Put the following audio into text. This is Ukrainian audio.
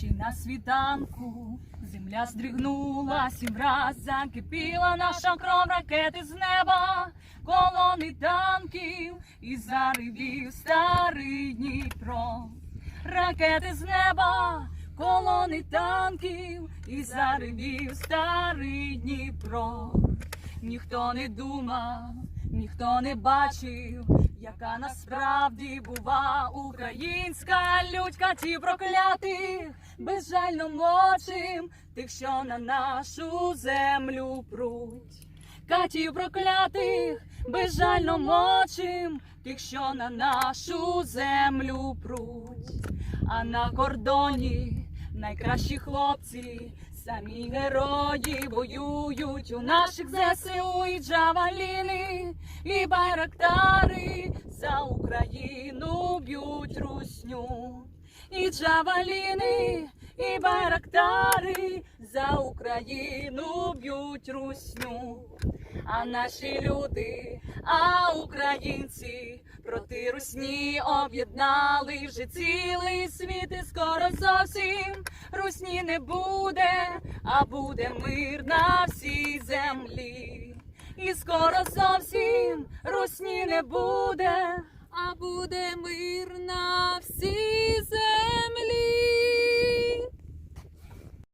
Чи на світанку земля здригнулась і враз закипіла наша кров ракети з неба, колони танків і заривів старий Дніпро. Ракети з неба, колони танків і заривів старий Дніпро. Ніхто не думав, ніхто не бачив, яка насправді бува українська лють катів проклятих, безжально мочим тих, що на нашу землю пруть. Катів проклятих, безжально мочим тих, що на нашу землю пруть. А на кордоні найкращі хлопці, самі герої воюють у наших ЗСУ і джаваліни, і байрактари русню. І джаваліни, і байрактари за Україну б'ють русню. А наші люди, а українці проти русні об'єднали вже цілий світ, і скоро зовсім русні не буде, а буде мир на всій землі. І скоро зовсім русні не буде, а буде мир.